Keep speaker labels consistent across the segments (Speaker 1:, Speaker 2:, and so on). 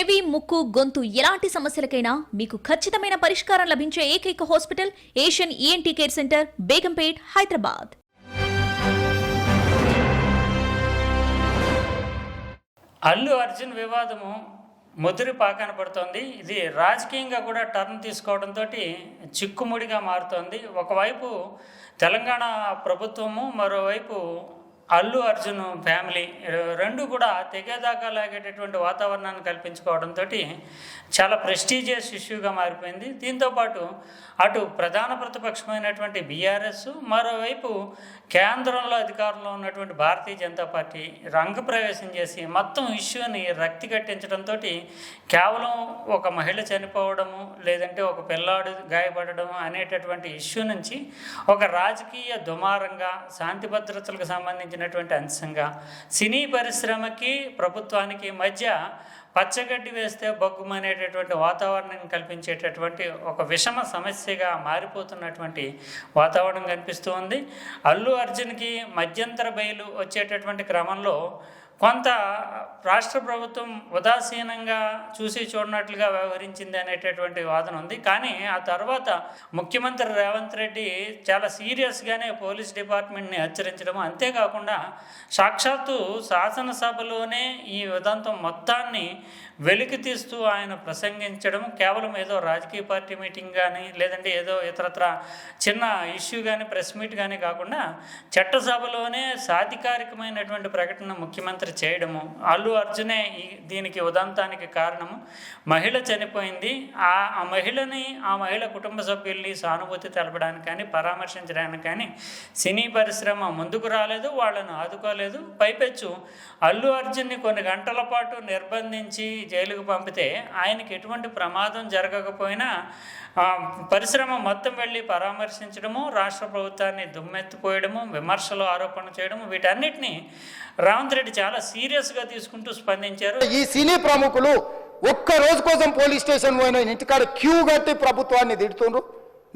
Speaker 1: చెవి ముక్కు గొంతు ఎలాంటి సమస్యలకైనా మీకు ఖచ్చితమైన పరిష్కారం లభించే ఏకైక hospital Asian ENT care centre Begumpet Hyderabad.
Speaker 2: Allu Arjun వివాదము ముదిరి పాకాన పడుతోంది. ఇది రాజకీయంగా కూడా టర్న్ తీసుకోవడంతో చిక్కుముడిగా మారుతోంది. ఒకవైపు తెలంగాణ ప్రభుత్వము మరోవైపు అల్లు అర్జున్ ఫ్యామిలీ రెండు కూడా తెగేదాకా లాగేటటువంటి వాతావరణాన్ని కల్పించుకోవడంతో చాలా ప్రెస్టీజియస్ ఇష్యూగా మారిపోయింది. దీంతోపాటు అటు ప్రధాన ప్రతిపక్షమైనటువంటి బీఆర్ఎస్ మరోవైపు కేంద్రంలో అధికారంలో ఉన్నటువంటి భారతీయ జనతా పార్టీ రంగప్రవేశం చేసి మొత్తం ఇష్యూని రక్తి కట్టించడంతో కేవలం ఒక మహిళ చనిపోవడము లేదంటే ఒక పిల్లాడు గాయపడడం అనేటటువంటి ఇష్యూ నుంచి ఒక రాజకీయ దుమారంగా శాంతి భద్రతలకు సంబంధించిన సంబంధించినటువంటి అంశంగా. సినీ పరిశ్రమకి ప్రభుత్వానికి మధ్య పచ్చగడ్డి వేస్తే బొగ్గుమనేటటువంటి వాతావరణం కల్పించేటటువంటి ఒక విషమ సమస్యగా మారిపోతున్నటువంటి వాతావరణం కనిపిస్తూ ఉంది. అల్లు అర్జున్కి మధ్యంతర బయలు వచ్చేటటువంటి క్రమంలో కొంత రాష్ట్ర ప్రభుత్వం ఉదాసీనంగా చూసి చూడనట్లుగా వ్యవహరించింది అనేటటువంటి వాదన ఉంది. కానీ ఆ తర్వాత ముఖ్యమంత్రి రేవంత్ రెడ్డి చాలా సీరియస్గానే పోలీస్ డిపార్ట్మెంట్ని హెచ్చరించడం. అంతేకాకుండా సాక్షాత్తు శాసనసభలోనే ఈ ఉదంతం మొత్తాన్ని వెలికి తీస్తూ ఆయన ప్రసంగించడం కేవలం ఏదో రాజకీయ పార్టీ మీటింగ్ కానీ లేదంటే ఏదో ఇతరత్ర చిన్న ఇష్యూ కానీ ప్రెస్ మీట్ కానీ కాకుండా చట్టసభలోనే సాధికారికమైనటువంటి ప్రకటన ముఖ్యమంత్రి చేయడము. అల్లు అర్జునే దీనికి ఉదంతానికి కారణము. మహిళ చనిపోయింది. ఆ ఆ మహిళని ఆ మహిళ కుటుంబ సభ్యుల్ని సానుభూతి తెలపడానికి కానీ పరామర్శించడానికి కానీ సినీ పరిశ్రమ ముందుకు రాలేదు వాళ్ళను ఆదుకోలేదు. పైపెచ్చు అల్లు అర్జున్ని కొన్ని గంటల పాటు నిర్బంధించి జైలుకు పంపితే ఆయనకి ఎటువంటి ప్రమాదం జరగకపోయినా పరిశ్రమ మొత్తం వెళ్ళి పరామర్శించడము రాష్ట్ర ప్రభుత్వాన్ని దుమ్మెత్తిపోయడము విమర్శలు ఆరోపణ చేయడము వీటన్నిటిని రేవంత్ రెడ్డి చాలా సీరియస్గా తీసుకుంటూ స్పందించారు.
Speaker 3: ఈ సినీ ప్రముఖులు ఒక్క రోజు కోసం పోలీస్ స్టేషన్ పోయిన ఇంటికాడ క్యూ కట్టి ప్రభుత్వాన్ని తిడుతుండ్రు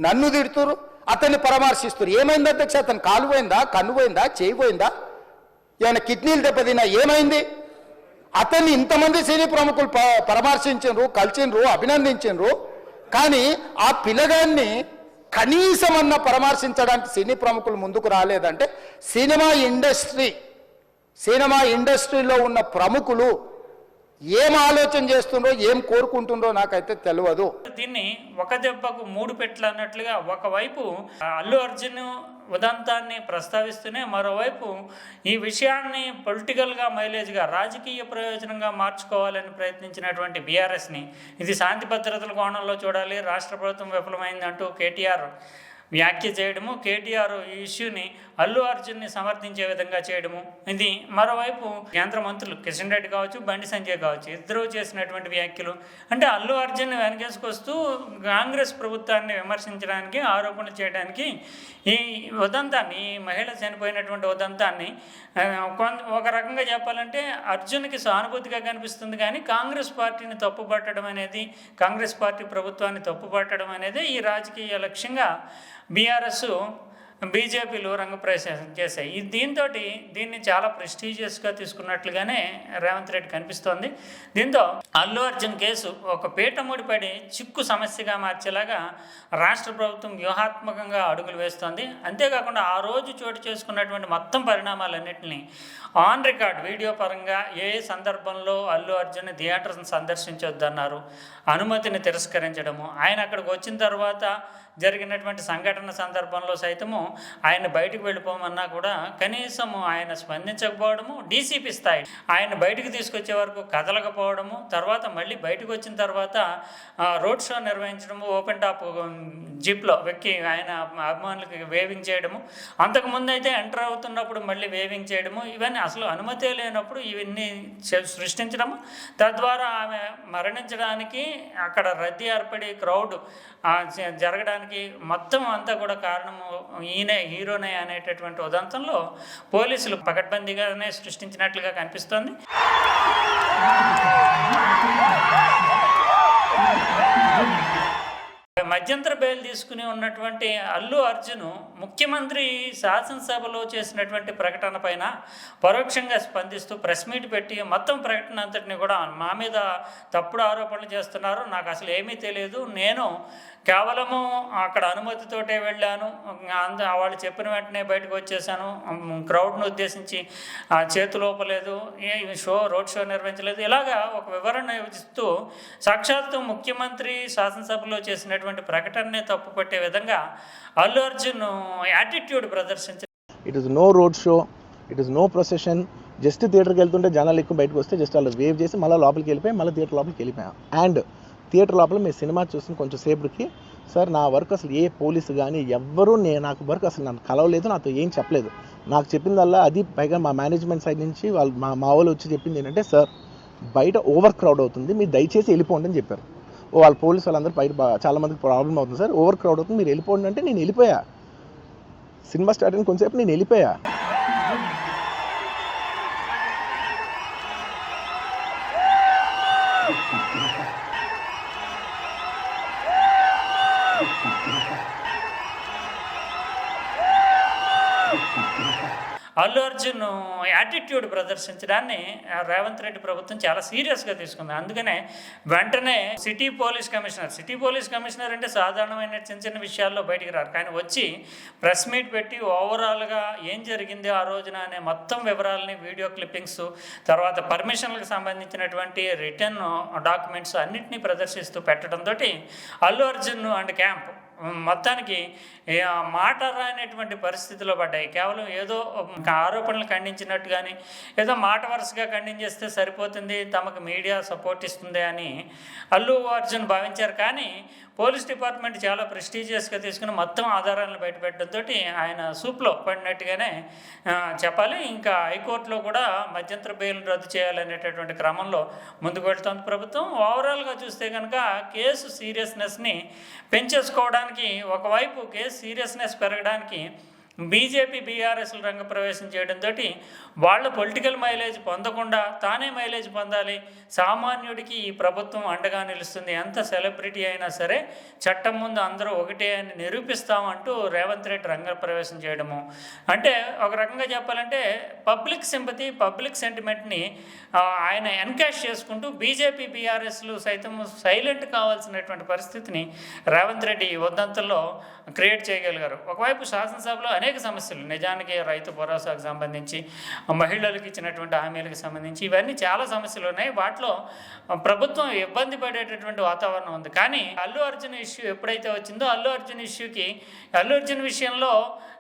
Speaker 3: నన్ను తిడుతురు అతన్ని పరామర్శిస్తున్నారు ఏమైంది అధ్యక్ష? అతను కాలు పోయిందా? కన్ను పోయిందా? చేయి పోయిందా? ఏమైనా కిడ్నీలు దెబ్బతిన్నా? ఏమైంది? అతన్ని ఇంతమంది సినీ ప్రముఖులు ప- పరామర్శించిండ్రు కలిసిండ్రు అభినందించిండ్రు కానీ ఆ పిల్లగాన్ని అన్న పరామర్శించడానికి సినీ ప్రముఖులు ముందుకు రాలేదంటే సినిమా ఇండస్ట్రీ సినిమా ఇండస్ట్రీలో ఉన్న ప్రముఖులు ఏం ఆలోచన చేస్తుండ్రో ఏం కోరుకుంటుండ్రో నాకైతే తెలియదు
Speaker 2: దీన్ని ఒక దెబ్బకు మూడు పెట్లు అన్నట్లుగా ఒకవైపు అల్లు అర్జున్ ఉదంతాన్ని ప్రస్తావిస్తూనే మరోవైపు ఈ విషయాన్ని పొలిటికల్గా మైలేజ్గా రాజకీయ ప్రయోజనంగా మార్చుకోవాలని ప్రయత్నించినటువంటి బీఆర్ఎస్ని ఇది శాంతి భద్రతల కోణంలో చూడాలి. రాష్ట్ర ప్రభుత్వం విఫలమైందంటూ కేటీఆర్ వ్యాఖ్య చేయడము కేటీఆర్ ఈ ఇష్యూని అల్లు అర్జున్ని సమర్థించే విధంగా చేయడము. ఇది మరోవైపు కేంద్ర మంత్రులు కిషన్ రెడ్డి కావచ్చు బండి సంజయ్ కావచ్చు ఇద్దరూ చేసినటువంటి వ్యాఖ్యలు. అంటే అల్లు అర్జున్ వెనకేసుకొస్తూ కాంగ్రెస్ ప్రభుత్వాన్ని విమర్శించడానికి ఆరోపణలు చేయడానికి ఈ ఉదంతాన్ని ఈ మహిళ చనిపోయినటువంటి ఉదంతాన్ని ఒక రకంగా చెప్పాలంటే అర్జున్కి సానుభూతిగా కనిపిస్తుంది కానీ కాంగ్రెస్ పార్టీని తప్పుపట్టడం అనేది కాంగ్రెస్ పార్టీ ప్రభుత్వాన్ని తప్పుపట్టడం అనేది ఈ రాజకీయ లక్ష్యంగా బీఆర్ఎస్ బీజేపీలు రంగప్రవేశం చేశాయి. దీంతో దీన్ని చాలా ప్రెస్టీజియస్గా తీసుకున్నట్లుగానే రేవంత్ రెడ్డి కనిపిస్తోంది. దీంతో అల్లు అర్జున్ కేసు ఒక పీట ముడిపడి చిక్కు సమస్యగా మార్చేలాగా రాష్ట్ర ప్రభుత్వం వ్యూహాత్మకంగా అడుగులు వేస్తోంది. అంతేకాకుండా ఆ రోజు చోటు చేసుకున్నటువంటి మొత్తం పరిణామాలన్నింటినీ ఆన్ రికార్డ్ వీడియో పరంగా ఏ సందర్భంలో అల్లు అర్జున్ థియేటర్ని సందర్శించొద్దన్నారు. అనుమతిని తిరస్కరించడము. ఆయన అక్కడికి వచ్చిన తర్వాత జరిగినటువంటి సంఘటన సందర్భంలో సైతము ఆయన బయటకు వెళ్ళిపోమన్నా కూడా కనీసం ఆయన స్పందించకపోవడము డీసీపీ స్థాయి. ఆయన బయటకు తీసుకొచ్చే వరకు కదలకపోవడము తర్వాత మళ్ళీ బయటకు వచ్చిన తర్వాత రోడ్ షో నిర్వహించడము ఓపెన్ టాప్ జిప్లో వెక్కి ఆయన అభిమానులకి వేవింగ్ చేయడము అంతకుముందు అయితే ఎంటర్ అవుతున్నప్పుడు మళ్ళీ వేవింగ్ చేయడము ఇవన్నీ అసలు అనుమతి లేనప్పుడు ఇవన్నీ సృష్టించడము. తద్వారా ఆమె మరణించడానికి అక్కడ రద్దీ ఏర్పడి క్రౌడ్ జరగడానికి మొత్తం అంతా కూడా కారణము ఈయనే హీరోనే అనేటటువంటి ఉదంతంలో పోలీసులు పకడ్బందీగానే సృష్టించినట్లుగా కనిపిస్తోంది. మధ్యంతర బయలు తీసుకుని ఉన్నటువంటి అల్లు అర్జున్ ముఖ్యమంత్రి శాసనసభలో చేసినటువంటి ప్రకటన పైన పరోక్షంగా స్పందిస్తూ ప్రెస్ మీట్ పెట్టి మొత్తం ప్రకటన అంతటిని కూడా మా మీద తప్పుడు ఆరోపణలు చేస్తున్నారు. నాకు అసలు ఏమీ తెలియదు. నేను కేవలము అక్కడ అనుమతితోటే వెళ్ళాను. అంద వాళ్ళు చెప్పిన వెంటనే బయటకు వచ్చేసాను. క్రౌడ్ను ఉద్దేశించి ఆ చేతులు ఏ షో రోడ్ షో నిర్వహించలేదు. ఇలాగా ఒక వివరణ ఇస్తూ సాక్షాత్తు ముఖ్యమంత్రి శాసనసభలో చేసినటువంటి ప్రకటననే తప్పుపట్టే విధంగా అల్లు అర్జున్ యాటిట్యూడ్ ప్రదర్శించారు
Speaker 4: it is no road show it is no procession just థియేటర్కి వెళ్తుంటే జనాలు ఎక్కువ బయటకు వస్తే జస్ట్ వాళ్ళు వేవ్ చేసి మళ్ళీ లోపలికి వెళ్ళిపోయి మళ్ళీ థియేటర్ లోపలికి వెళ్ళిపోయాం. అండ్ థియేటర్ లోపల మీ సినిమా చూసిన కొంచెం సేపటికి సార్ నా వర్క్ అసలు ఏ పోలీసు కానీ ఎవ్వరూ నేను నాకు వర్క్ అసలు నన్ను కలవలేదు నాతో ఏం చెప్పలేదు. నాకు చెప్పిందల్లా అది పైగా మా మేనేజ్మెంట్ సైడ్ నుంచి వాళ్ళు మా మా వాళ్ళు వచ్చి చెప్పింది ఏంటంటే సార్ బయట ఓవర్ క్రౌడ్ అవుతుంది. మీరు దయచేసి వెళ్ళిపోండి అని చెప్పారు. వాళ్ళ పోలీసు వాళ్ళందరూ బయట చాలా మందికి ప్రాబ్లం అవుతుంది సార్. ఓవర్ క్రౌడ్ అవుతుంది. మీరు వెళ్ళిపోండి అంటే నేను వెళ్ళిపోయా. సినిమా స్టార్ట్ అయిన కొంచెంసేపు నేను వెళ్ళిపోయా.
Speaker 2: అల్లు యాటిట్యూడ్ ప్రదర్శించడాన్ని రేవంత్ రెడ్డి ప్రభుత్వం చాలా సీరియస్గా తీసుకుంది. అందుకనే వెంటనే city police commissioner city police commissioner అంటే సాధారణమైన చిన్న చిన్న విషయాల్లో బయటికి రారు. కానీ వచ్చి ప్రెస్ మీట్ పెట్టి ఓవరాల్గా ఏం జరిగింది ఆ రోజున అనే మొత్తం వివరాలని వీడియో క్లిప్పింగ్స్ తర్వాత పర్మిషన్లకు సంబంధించినటువంటి రిటర్న్ డాక్యుమెంట్స్ అన్నింటినీ ప్రదర్శిస్తూ పెట్టడంతో అల్లు అర్జున్ అండ్ క్యాంప్ మొత్తానికి మాట రానటువంటి పరిస్థితిలో పడ్డాయి. కేవలం ఏదో ఆరోపణలు ఖండించినట్టు కానీ ఏదో మాట వరుసగా ఖండించేస్తే సరిపోతుంది తమకు మీడియా సపోర్ట్ ఇస్తుంది అని అల్లు అర్జున్ భావించారు. కానీ పోలీస్ డిపార్ట్మెంట్ చాలా ప్రెస్టీజియస్గా తీసుకుని మొత్తం ఆధారాలను బయటపెట్టడంతో ఆయన సూప్లో పడినట్టుగానే చెప్పాలి. ఇంకా హైకోర్టులో కూడా మధ్యంతర బెయిల్ రద్దు చేయాలనేటటువంటి క్రమంలో ముందుకు వెళ్తోంది ప్రభుత్వం. ఓవరాల్గా చూస్తే కనుక కేసు సీరియస్నెస్ని పెంచేసుకోవడానికి ఒకవైపు కేసు సీరియస్నెస్ పెరగడానికి బీజేపీ బీఆర్ఎస్లు రంగప్రవేశం చేయడంతో వాళ్ళ పొలిటికల్ మైలేజ్ పొందకుండా తానే మైలేజ్ పొందాలి. సామాన్యుడికి ఈ ప్రభుత్వం అండగా నిలుస్తుంది. ఎంత సెలబ్రిటీ అయినా సరే చట్టం ముందు అందరూ ఒకటే అని నిరూపిస్తామంటూ రేవంత్ రెడ్డి రంగప్రవేశం చేయడము. అంటే ఒక రకంగా చెప్పాలంటే పబ్లిక్ సింపతి పబ్లిక్ సెంటిమెంట్ని ఆయన ఎన్కాష్ చేసుకుంటూ బీజేపీ బీఆర్ఎస్లు సైతం సైలెంట్ కావాల్సినటువంటి పరిస్థితిని రేవంత్ రెడ్డి వద్దంతల్లో క్రియేట్ చేయగలిగారు. ఒకవైపు శాసనసభలో అనేక సమస్యలు నిజానికి రైతు భరోసాకు సంబంధించి మహిళలకు ఇచ్చినటువంటి హామీలకు సంబంధించి ఇవన్నీ చాలా సమస్యలు ఉన్నాయి. వాటిలో ప్రభుత్వం ఇబ్బంది పడేటటువంటి వాతావరణం ఉంది. కానీ అల్లు అర్జున్ ఇష్యూ ఎప్పుడైతే వచ్చిందో అల్లు అర్జున్ ఇష్యూకి అల్లు అర్జున్ విషయంలో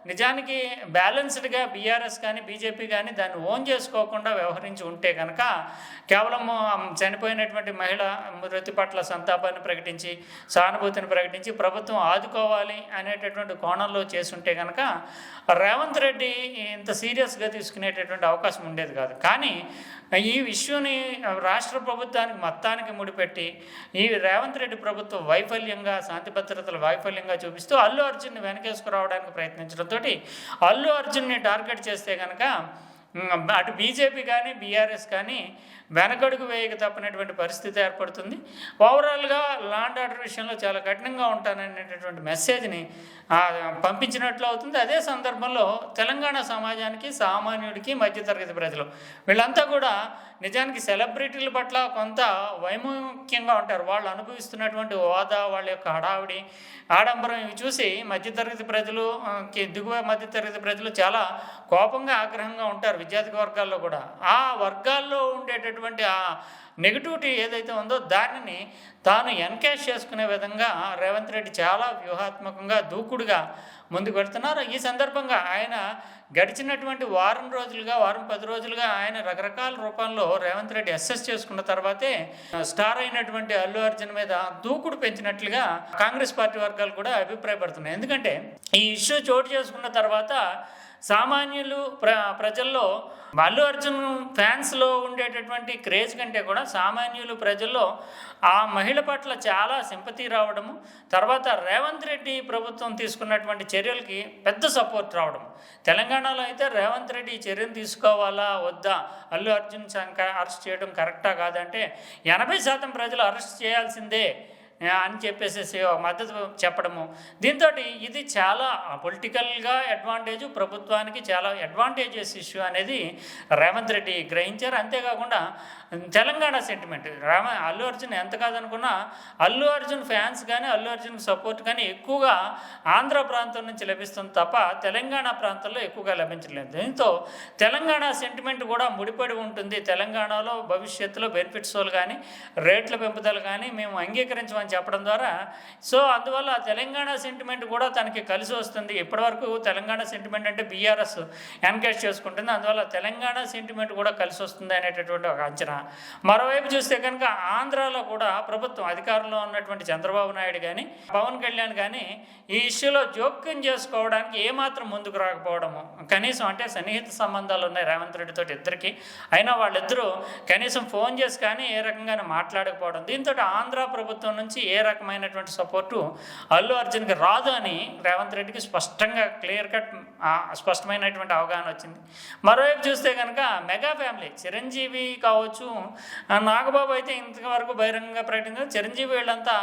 Speaker 2: నిజానికి బ్యాలెన్స్డ్గా బీఆర్ఎస్ కానీ బీజేపీ కానీ దాన్ని ఓన్ చేసుకోకుండా వ్యవహరించి ఉంటే కనుక కేవలం చనిపోయినటువంటి మహిళ మృతి పట్ల సంతాపాన్ని ప్రకటించి సానుభూతిని ప్రకటించి ప్రభుత్వం ఆదుకోవాలి అనేటటువంటి కోణంలో చేస్తుంటే కనుక రేవంత్ రెడ్డి ఇంత సీరియస్గా తీసుకునేటటువంటి అవకాశం ఉండేది కాదు. కానీ ఈ విషయాన్ని రాష్ట్ర ప్రభుత్వానికి మొత్తానికి ముడిపెట్టి ఈ రేవంత్ రెడ్డి ప్రభుత్వం వైఫల్యంగా శాంతి భద్రతల వైఫల్యంగా చూపిస్తూ అల్లు అర్జున్ని వెనకేసుకురావడానికి ప్రయత్నించడంతో అల్లు అర్జున్ని టార్గెట్ చేస్తే కనుక అటు బీజేపీ కానీ బీఆర్ఎస్ కానీ వెనకడుగు వేయక తప్పనటువంటి పరిస్థితి ఏర్పడుతుంది. ఓవరాల్గా లాండ్ ఆర్డర్ విషయంలో చాలా కఠినంగా ఉంటాననేటటువంటి మెసేజ్ని పంపించినట్లు అవుతుంది. అదే సందర్భంలో తెలంగాణ సమాజానికి సామాన్యుడికి మధ్యతరగతి ప్రజలు వీళ్ళంతా కూడా నిజానికి సెలబ్రిటీల పట్ల కొంత వైముఖ్యంగా ఉంటారు. వాళ్ళు అనుభవిస్తున్నటువంటి హోదా వాళ్ళ యొక్క హడావిడి ఆడంబరం ఇవి చూసి మధ్యతరగతి ప్రజలు దిగువ మధ్యతరగతి ప్రజలు చాలా కోపంగా ఆగ్రహంగా ఉంటారు విద్యార్థి వర్గాల్లో కూడా. ఆ వర్గాల్లో ఉండేటటువంటి ఆ నెగిటివిటీ ఏదైతే ఉందో దానిని తాను ఎన్కేష్ చేసుకునే విధంగా రేవంత్ రెడ్డి చాలా వ్యూహాత్మకంగా దూకుడుగా ముందుకు వెళ్తున్నారు. ఈ సందర్భంగా ఆయన గడిచినటువంటి వారం రోజులుగా వారం పది రోజులుగా ఆయన రకరకాల రూపంలో రేవంత్ రెడ్డి అసెస్ చేసుకున్న తర్వాతే స్టార్ అయినటువంటి అల్లు అర్జున్ మీద దూకుడు పెంచినట్లుగా కాంగ్రెస్ పార్టీ వర్గాలు కూడా అభిప్రాయపడుతున్నాయి. ఎందుకంటే ఈ ఇష్యూ చోటు చేసుకున్న తర్వాత సామాన్యులు ప్ర ప్రజల్లో అల్లు అర్జున్ ఫ్యాన్స్లో ఉండేటటువంటి క్రేజ్ కంటే కూడా సామాన్యులు ప్రజల్లో ఆ మహిళ పట్ల చాలా సింపతి రావడము తర్వాత రేవంత్ రెడ్డి ప్రభుత్వం తీసుకున్నటువంటి చర్యలకి పెద్ద సపోర్ట్ రావడం తెలంగాణ తెలంగాణలో అయితే రేవంత్ రెడ్డి ఈ చర్యను తీసుకోవాలా వద్దా? అల్లు అర్జున్ శంక అరెస్ట్ చేయడం కరెక్టా కాదంటే ఎనభై శాతం ప్రజలు అరెస్ట్ చేయాల్సిందే అని చెప్పేసేసి మద్దతు చెప్పడము. దీంతో ఇది చాలా పొలిటికల్గా అడ్వాంటేజ్ ప్రభుత్వానికి చాలా అడ్వాంటేజెస్ ఇష్యూ అనేది రేవంత్ రెడ్డి గ్రహించారు. అంతేకాకుండా తెలంగాణ సెంటిమెంట్ రామ అల్లు అర్జున్ ఎంత కాదనుకున్నా అల్లు అర్జున్ ఫ్యాన్స్ కానీ అల్లు అర్జున్ సపోర్ట్ కానీ ఎక్కువగా ఆంధ్ర ప్రాంతం నుంచి లభిస్తుంది తప్ప తెలంగాణ ప్రాంతంలో ఎక్కువగా లభించలేదు దీంతో తెలంగాణ సెంటిమెంట్ కూడా ముడిపడి ఉంటుంది. తెలంగాణలో భవిష్యత్తులో బెనిఫిట్స్ కానీ రేట్ల పెంపుదల కానీ మేము అంగీకరించమని చెప్పడం ద్వారా సో అందువల్ల తెలంగాణ సెంటిమెంట్ కూడా తనకి కలిసి వస్తుంది. ఇప్పటివరకు తెలంగాణ సెంటిమెంట్ అంటే బీఆర్ఎస్ ఎన్కరేజ్ చేసుకుంటుంది. అందువల్ల తెలంగాణ సెంటిమెంట్ కూడా కలిసి వస్తుంది అనేటటువంటి ఒక అంచనా. మరోవైపు చూస్తే కనుక ఆంధ్రాలో కూడా ప్రభుత్వం అధికారంలో ఉన్నటువంటి చంద్రబాబు నాయుడు కానీ పవన్ కళ్యాణ్ కానీ ఈ ఇష్యూలో జోక్యం చేసుకోవడానికి ఏమాత్రం ముందుకు రాకపోవడము. కనీసం అంటే సన్నిహిత సంబంధాలు ఉన్నాయి రేవంత్ రెడ్డితో ఇద్దరికి. అయినా వాళ్ళిద్దరూ కనీసం ఫోన్ చేసి కానీ ఏ రకంగానే మాట్లాడకపోవడం. దీంతో ఆంధ్ర ప్రభుత్వం నుంచి ఏ రకమైనటువంటి సపోర్టు అల్లు అర్జున్కి రాదు అని రేవంత్ రెడ్డికి స్పష్టంగా క్లియర్ కట్ స్పష్టమైనటువంటి అవగాహన వచ్చింది. మరోవైపు చూస్తే కనుక మెగా ఫ్యామిలీ చిరంజీవి కావచ్చు ఆ నాగబాబు అయితే ఇంతవరకు బహిరంగంగా ప్రకటించారు చిరంజీవి వీళ్ళంతా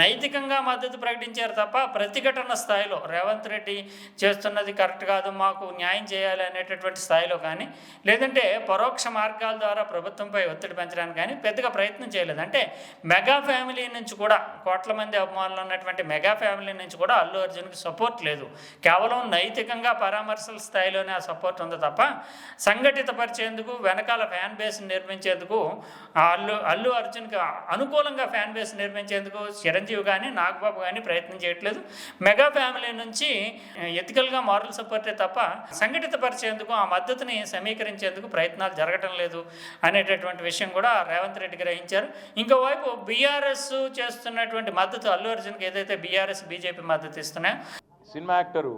Speaker 2: నైతికంగా మద్దతు ప్రకటించారు తప్ప ప్రతిఘటన స్థాయిలో రేవంత్ రెడ్డి చేస్తున్నది కరెక్ట్ కాదు మాకు న్యాయం చేయాలి అనేటటువంటి స్థాయిలో కానీ లేదంటే పరోక్ష మార్గాల ద్వారా ప్రభుత్వంపై ఒత్తిడి పెంచడానికి కానీ పెద్దగా ప్రయత్నం చేయలేదు. అంటే మెగా ఫ్యామిలీ నుంచి కూడా కోట్ల మంది అభిమానులు ఉన్నటువంటి మెగా ఫ్యామిలీ నుంచి కూడా అల్లు అర్జున్కి సపోర్ట్ లేదు. కేవలం నైతికంగా పరామర్శల స్థాయిలోనే ఆ సపోర్ట్ ఉంది తప్ప సంఘటితపరిచేందుకు వెనకాల ఫ్యాన్ బేస్ నిర్మించేందుకు నిర్మించేందుకు అల్లు అల్లు అర్జున్కి అనుకూలంగా ఫ్యాన్ బేస్ నిర్మించేందుకు చిరంజీవి కానీ నాగబాబు కానీ ప్రయత్నం చేయట్లేదు. మెగా ఫ్యామిలీ నుంచి ఎథికల్గా మారల్ సపోర్టే తప్ప సంఘటితపరిచేందుకు ఆ మద్దతుని సమీకరించేందుకు ప్రయత్నాలు జరగటం లేదు అనేటటువంటి విషయం కూడా రేవంత్ రెడ్డి గ్రహించారు. ఇంకోవైపు బీఆర్ఎస్ చేస్తున్నటువంటి మద్దతు అల్లు అర్జున్కి ఏదైతే బీఆర్ఎస్ బీజేపీ మద్దతు ఇస్తున్నాయో
Speaker 5: సినిమా యాక్టరు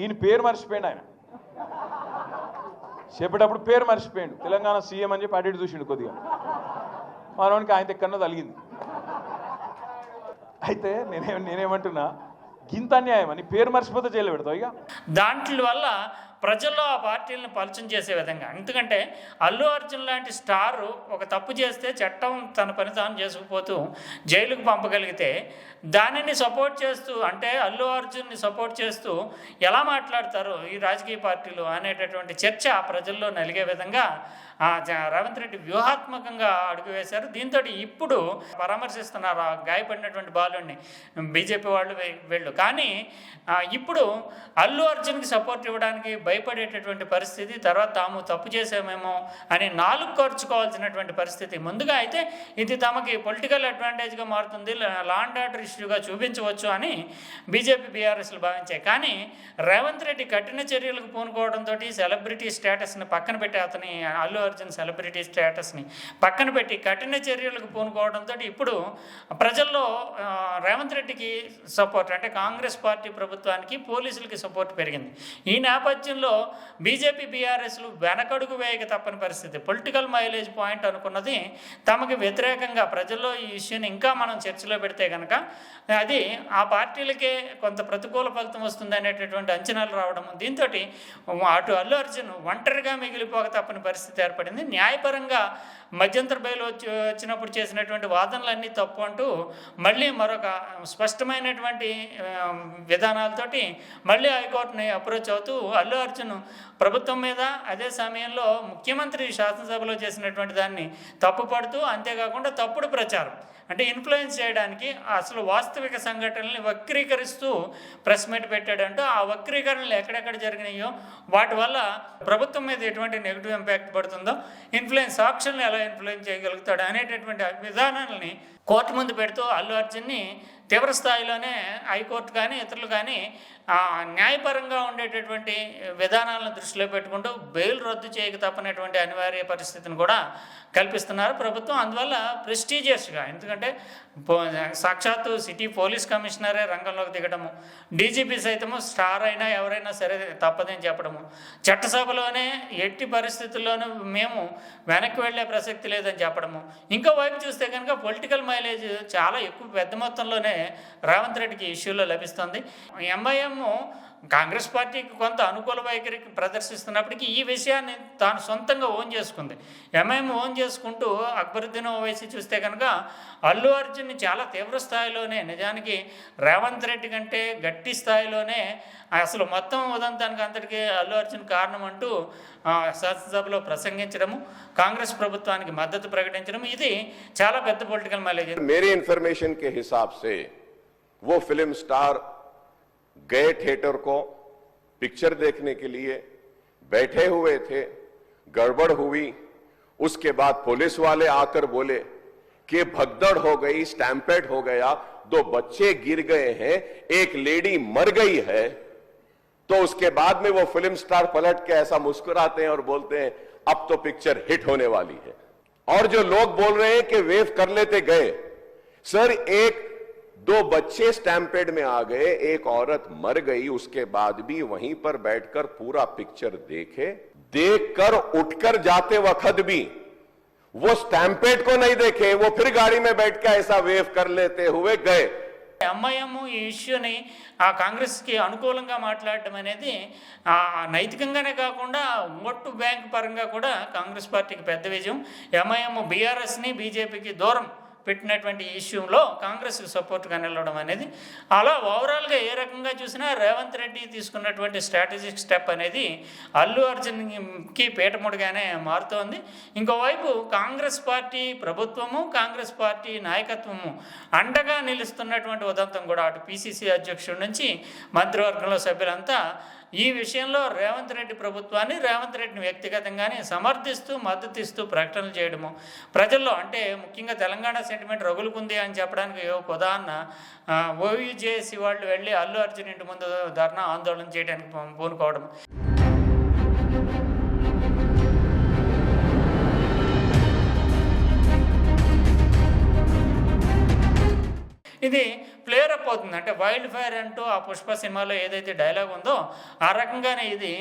Speaker 5: ఈయన పేరు మర్చిపోయింది ఆయన. చెప్పేటప్పుడు పేరు మర్చిపోయాడు. తెలంగాణ సీఎం అని చెప్పి అటు చూసిండు కొద్దిగా. మనవానికి ఆయన ఎక్కడో తలిగింది అయితే నేనే నేనేమంటున్నా గింత అన్యాయం అని పేరు మర్చిపోతే జైలు పెడతావు ఇక.
Speaker 2: దాంట్లో వల్ల ప్రజల్లో ఆ పార్టీలను పలచం చేసే విధంగా. ఎందుకంటే అల్లు అర్జున్ లాంటి స్టారు ఒక తప్పు చేస్తే చట్టం తన పని తాను చేసుకుపోతూ జైలుకు పంపగలిగితే దానిని సపోర్ట్ చేస్తూ అంటే అల్లు అర్జున్ని సపోర్ట్ చేస్తూ ఎలా మాట్లాడతారు ఈ రాజకీయ పార్టీలు అనేటటువంటి చర్చ ప్రజల్లో నలిగే విధంగా రేవంత్ రెడ్డి వ్యూహాత్మకంగా అడుగు వేశారు. దీంతో ఇప్పుడు పరామర్శిస్తున్నారు ఆ గాయపడినటువంటి బాలుని బీజేపీ వాళ్ళు వీళ్ళు. కానీ ఇప్పుడు అల్లు అర్జున్కి సపోర్ట్ ఇవ్వడానికి భయపడేటటువంటి పరిస్థితి తర్వాత తాము తప్పు చేసామేమో అని నాలుగు ఖర్చుకోవాల్సినటువంటి పరిస్థితి. ముందుగా అయితే ఇది తమకి పొలిటికల్ అడ్వాంటేజ్గా మారుతుంది లాండ్ ఆర్డర్ ఇష్యూగా చూపించవచ్చు అని బీజేపీ బీఆర్ఎస్లు భావించాయి. కానీ రేవంత్ రెడ్డి కఠిన చర్యలకు పూనుకోవడంతో సెలబ్రిటీ స్టేటస్ని పక్కన పెట్టి అతని అల్లు అర్జున్ సెలబ్రిటీ స్టేటస్ని పక్కన పెట్టి కఠిన చర్యలకు పూనుకోవడంతో ఇప్పుడు ప్రజల్లో రేవంత్ రెడ్డికి సపోర్ట్ అంటే కాంగ్రెస్ పార్టీ ప్రభుత్వానికి పోలీసులకి సపోర్ట్ పెరిగింది. ఈ నేపథ్యం నేపథ్యంలో బీజేపీ బీఆర్ఎస్లు వెనకడుగు వేయక తప్పని పరిస్థితి. పొలిటికల్ మైలేజ్ పాయింట్ అనుకున్నది తమకి వ్యతిరేకంగా. ప్రజల్లో ఈ ఇష్యూని ఇంకా మనం చర్చలో పెడితే కనుక అది ఆ పార్టీలకే కొంత ప్రతికూల ఫలితం వస్తుంది అనేటటువంటి అంచనాలు రావడం దీంతో అటు అల్లు అర్జున్ ఒంటరిగా మిగిలిపోక తప్పని పరిస్థితి ఏర్పడింది. న్యాయపరంగా మధ్యంతర బయలు వచ్చి వచ్చినప్పుడు చేసినటువంటి వాదనలన్నీ తప్పు అంటూ మళ్ళీ మరొక స్పష్టమైనటువంటి విధానాలతోటి మళ్ళీ హైకోర్టుని అప్రోచ్ అవుతూ అల్లు అర్జున్ ప్రభుత్వం మీద అదే సమయంలో ముఖ్యమంత్రి శాసనసభలో చేసినటువంటి దాన్ని తప్పుపడుతూ అంతేకాకుండా తప్పుడు ప్రచారం. అంటే ఇన్ఫ్లుయెన్స్ చేయడానికి అసలు వాస్తవిక సంఘటనల్ని వక్రీకరిస్తూ ప్రెస్ మీట్ పెట్టాడంటూ ఆ వక్రీకరణలు ఎక్కడెక్కడ జరిగినాయో వాటి వల్ల ప్రభుత్వం మీద ఎటువంటి నెగిటివ్ ఇంపాక్ట్ పడుతుందో ఇన్ఫ్లుయెన్స్ ఆప్షన్లు ఎలా ఇన్ఫ్లుయెన్స్ చేయగలుగుతాడు అనేటటువంటి విధానాలని కోర్టు ముందు పెడుతూ అల్లు అర్జున్ని తీవ్ర స్థాయిలోనే హైకోర్టు కానీ ఇతరులు కానీ న్యాయపరంగా ఉండేటటువంటి విధానాలను దృష్టిలో పెట్టుకుంటూ బెయిల్ రద్దు చేయక తప్పనటువంటి అనివార్య పరిస్థితిని కూడా కల్పిస్తున్నారు ప్రభుత్వం. అందువల్ల ప్రెస్టీజియస్గా ఎందుకంటే సాక్షాత్తు సిటీ పోలీస్ కమిషనరే రంగంలోకి దిగడము డీజీపీ సైతము స్టార్ అయినా ఎవరైనా సరే తప్పదని చెప్పడము. చట్టసభలోనే ఎట్టి పరిస్థితుల్లోనూ మేము వెనక్కి వెళ్ళే ప్రసక్తి లేదని చెప్పడము. ఇంకో వైపు చూస్తే కనుక పొలిటికల్ మైలేజ్ చాలా ఎక్కువ పెద్ద మొత్తంలోనే రేవంత్ రెడ్డికి ఇష్యూలో లభిస్తుంది. ఎంఐఎం కాంగ్రెస్ పార్టీకి కొంత అనుకూల వైఖరి ప్రదర్శిస్తున్నప్పటికీ ఈ విషయాన్ని తాను సొంతంగా ఓన్ చేసుకుంది ఎంఐఎం ఓన్ చేసుకుంటూ అక్బరుద్దీన్ ఓవైసీ చూస్తే కనుక అల్లు అర్జున్ని చాలా తీవ్ర స్థాయిలోనే నిజానికి రేవంత్ రెడ్డి కంటే గట్టి స్థాయిలోనే అసలు మొత్తం ఉదంతానికి అంతటికీ అల్లు అర్జున్ కారణం అంటూ ఆ, శాసనసభలో ప్రసంగించడము కాంగ్రెస్ ప్రభుత్వానికి మద్దతు ప్రకటించడం ఇది చాలా పెద్ద పొలిటికల్ మైలేజ్
Speaker 6: मेरी इंफॉर्मेशन के हिसाब से वो फिल्म स्टार गए थिएटर को पिक्चर देखने के लिए, बैठे हुए थे, गड़बड़ हुई। उसके बाद पुलिस वाले आकर बोले कि भगदड़ हो गई, स्टैम्पेड हो गया, दो बच्चे गिर गए हैं, एक लेडी मर गई है। तो उसके बाद में वो फ़िल्म स्टार पलट के ऐसा मुस्कुराते हैं और बोलते हैं, अब तो पिक्चर हिट होने वाली है। और जो लोग बोल रहे हैं कि वेव कर लेते गए, सर, एक दो बच्चे स्टैम्पेड में आ गए एक औरत मर गई उसके बाद भी वहीं पर बैठकर पूरा पिक्चर देखे देखकर उठकर जाते वक्त भी वो स्टैम्पेड को नहीं देखे वो फिर गाड़ी में बैठ के ऐसा वेव कर लेते हुए गए
Speaker 2: ఎంఐఎం ఈ ఇష్యూని ఆ కాంగ్రెస్కి అనుకూలంగా మాట్లాడటం అనేది ఆ నైతికంగానే కాకుండా ఓటు బ్యాంక్ పరంగా కూడా కాంగ్రెస్ పార్టీకి పెద్ద విజయం ఎంఐఎం బీఆర్ఎస్ని బీజేపీకి దూరం పెట్టినటువంటి ఇష్యూలో కాంగ్రెస్కి సపోర్ట్గా నిలవడం అనేది అలా ఓవరాల్గా ఏ రకంగా చూసినా రేవంత్ రెడ్డి తీసుకున్నటువంటి స్ట్రాటజిక్ స్టెప్ అనేది అల్లు అర్జున్కి పీటముడిగానే మారుతోంది. ఇంకోవైపు కాంగ్రెస్ పార్టీ ప్రభుత్వము కాంగ్రెస్ పార్టీ నాయకత్వము అండగా నిలుస్తున్నటువంటి ఉదంతం కూడా అటు పిసిసి అధ్యక్షుడి నుంచి మంత్రివర్గంలో సభ్యులంతా ఈ విషయంలో రేవంత్ రెడ్డి ప్రభుత్వాన్ని రేవంత్ రెడ్డిని వ్యక్తిగతంగానే సమర్థిస్తూ మద్దతిస్తూ ప్రకటనలు చేయడము. ప్రజల్లో అంటే ముఖ్యంగా తెలంగాణ సెంటిమెంట్ రగులుకుంది అని చెప్పడానికి ఒక ఉదాహరణ ఓయూజేసి వాళ్ళు వెళ్ళి అల్లు అర్జున్ ఇంటి ముందు ధర్నా ఆందోళన చేయడానికి పూనుకోవడం ఇది ప్లేయర్ అప్ అవుతుంది. అంటే వైల్డ్ ఫైర్ అంటూ ఆ పుష్ప సినిమాలో ఏదైతే డైలాగ్ ఉందో ఆ రకంగానే ఇది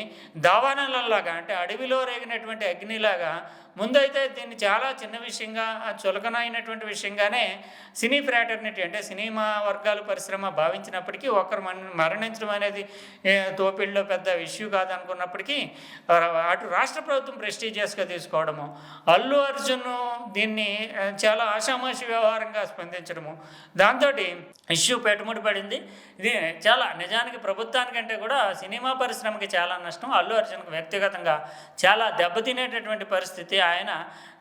Speaker 2: దావానలలాగా అంటే అడవిలో రేగినటువంటి అగ్నిలాగా ముందైతే దీన్ని చాలా చిన్న విషయంగా చులకన చులకనైనటువంటి విషయంగానే సినీ ఫ్రాటర్నిటీ అంటే సినిమా వర్గాలు పరిశ్రమ భావించినప్పటికీ ఒకరు మరణించడం అనేది ఏ, తోపిళ్ళలో పెద్ద ఇష్యూ కాదనుకున్నప్పటికీ అటు రాష్ట్ర ప్రభుత్వం ప్రెస్టీజియస్గా తీసుకోవడము అల్లు అర్జున్ దీన్ని చాలా ఆషామాషి వ్యవహారంగా స్పందించడము దాంతో ఇష్యూ పెట్టుబడి పడింది. ఇది చాలా నిజానికి ప్రభుత్వానికంటే కూడా సినిమా పరిశ్రమకి చాలా నష్టం. అల్లు అర్జున్కి వ్యక్తిగతంగా చాలా దెబ్బతినేటటువంటి పరిస్థితి. ఆయన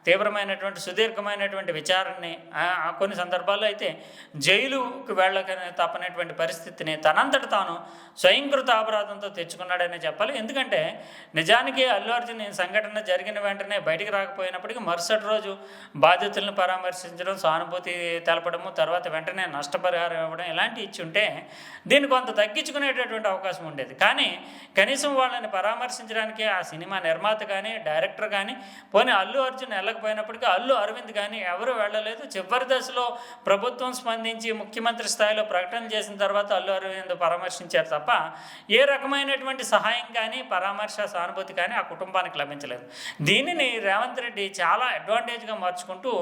Speaker 2: తీవ్రమైనటువంటి సుదీర్ఘమైనటువంటి విచారణని ఆ, కొన్ని సందర్భాల్లో అయితే జైలుకి వెళ్ళకనే తప్పనటువంటి పరిస్థితిని తనంతట తాను స్వయంకృత అపరాధంతో తెచ్చుకున్నాడనే చెప్పాలి. ఎందుకంటే నిజానికి అల్లు అర్జున్ ఈ సంఘటన జరిగిన వెంటనే బయటికి రాకపోయినప్పటికీ మరుసటి రోజు బాధితులను పరామర్శించడం సానుభూతి తెలపడము తర్వాత వెంటనే నష్టపరిహారం ఇవ్వడం ఇలాంటివి ఇచ్చి ఉంటే దీన్ని కొంత తగ్గించుకునేటటువంటి అవకాశం ఉండేది. కానీ కనీసం వాళ్ళని పరామర్శించడానికి ఆ సినిమా నిర్మాత కానీ డైరెక్టర్ కానీ పోనీ అల్లు అర్జున్ వెళ్ళకపోయినప్పటికీ అల్లు అరవింద్ కానీ ఎవరు వెళ్ళలేదు. చివరి దశలో ప్రభుత్వం స్పందించి ముఖ్యమంత్రి స్థాయిలో ప్రకటన చేసిన తర్వాత అల్లు అరవింద్ పరామర్శించారు తప్ప ఏ రకమైనటువంటి సహాయం కానీ పరామర్శ సానుభూతి కానీ ఆ కుటుంబానికి లభించలేదు. దీనిని రేవంత్ రెడ్డి చాలా అడ్వాంటేజ్గా మార్చుకుంటూ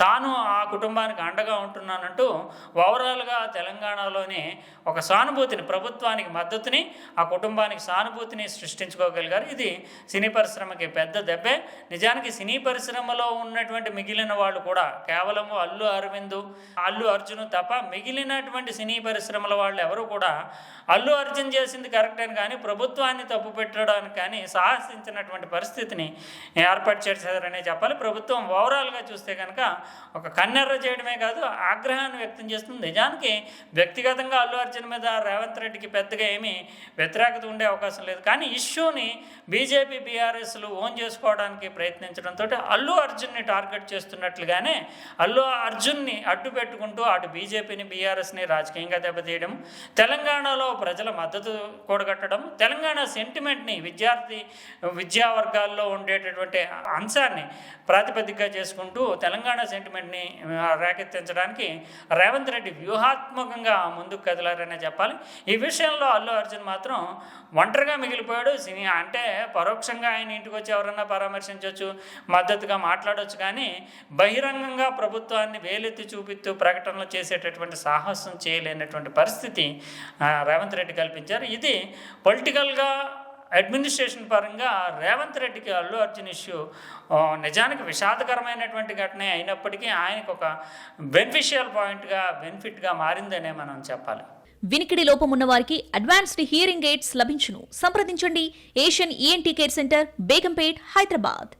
Speaker 2: తాను ఆ కుటుంబానికి అండగా ఉంటున్నానంటూ ఓవరాల్గా తెలంగాణలోని ఒక సానుభూతిని ప్రభుత్వానికి మద్దతుని ఆ కుటుంబానికి సానుభూతిని సృష్టించుకోగలిగారు. ఇది సినీ పరిశ్రమకి పెద్ద దెబ్బే. నిజానికి సినీ పరిశ్రమ పరిశ్రమలో ఉన్నటువంటి మిగిలిన వాళ్ళు కూడా కేవలము అల్లు అరవిందు అల్లు అర్జున్ తప్ప మిగిలినటువంటి సినీ పరిశ్రమల వాళ్ళు ఎవరు కూడా అల్లు అర్జున్ చేసింది కరెక్ట్ అని కానీ ప్రభుత్వాన్ని తప్పు పెట్టడానికి కానీ సాహసించినటువంటి పరిస్థితిని ఏర్పాటు చేశారనే చెప్పాలి. ప్రభుత్వం ఓవరాల్గా చూస్తే కనుక ఒక కన్నెర్ర చేయడమే కాదు ఆగ్రహాన్ని వ్యక్తం చేస్తుంది. నిజానికి వ్యక్తిగతంగా అల్లు అర్జున్ మీద రేవంత్ రెడ్డికి పెద్దగా ఏమీ వ్యతిరేకత ఉండే అవకాశం లేదు. కానీ ఇష్యూని బీజేపీ బీఆర్ఎస్లు ఓన్ చేసుకోవడానికి ప్రయత్నించడంతో అల్లు అర్జున్ని టార్గెట్ చేస్తున్నట్లుగానే అల్లు అర్జున్ని అడ్డు పెట్టుకుంటూ అటు బీజేపీని బీఆర్ఎస్ని రాజకీయంగా దెబ్బతీయడం తెలంగాణలో ప్రజల మద్దతు కూడగట్టడం తెలంగాణ సెంటిమెంట్ని విద్యార్థి విద్యా వర్గాల్లో ఉండేటటువంటి అంశాన్ని ప్రాతిపదికగా చేసుకుంటూ తెలంగాణ సెంటిమెంట్ని రేకెత్తించడానికి రేవంత్ రెడ్డి వ్యూహాత్మకంగా ముందుకు కదిలారనే చెప్పాలి. ఈ విషయంలో అల్లు అర్జున్ మాత్రం ఒంటరిగా మిగిలిపోయాడు. సినీ అంటే పరోక్షంగా ఆయన ఇంటికి వచ్చి ఎవరన్నా పరామర్శించవచ్చు మద్దతుగా మాట్లాడవచ్చు కానీ బహిరంగంగా ప్రభుత్వాన్ని వేలెత్తి చూపిస్తూ ప్రకటనలు చేసేటటువంటి సాహసం చేయలేనటువంటి పరిస్థితి రేవంత్ రెడ్డి కల్పించారు. ఇది పొలిటికల్గా అడ్మినిస్ట్రేషన్ పరంగా రేవంత్ రెడ్డికి అల్లు అర్జున్ ఇష్యూ నిజానికి విషాదకరమైనటువంటి ఘటనే అయినప్పటికీ ఆయనకు ఒక బెనిఫిషియల్ పాయింట్గా బెనిఫిట్గా మారిందనే మనం చెప్పాలి.
Speaker 1: వినికిడి లోపం ఉన్న వారికి అడ్వాన్స్డ్ హియరింగ్ ఎయిడ్స్ లభించును. సంప్రదించండి. Asian ENT care centre Begumpet Hyderabad.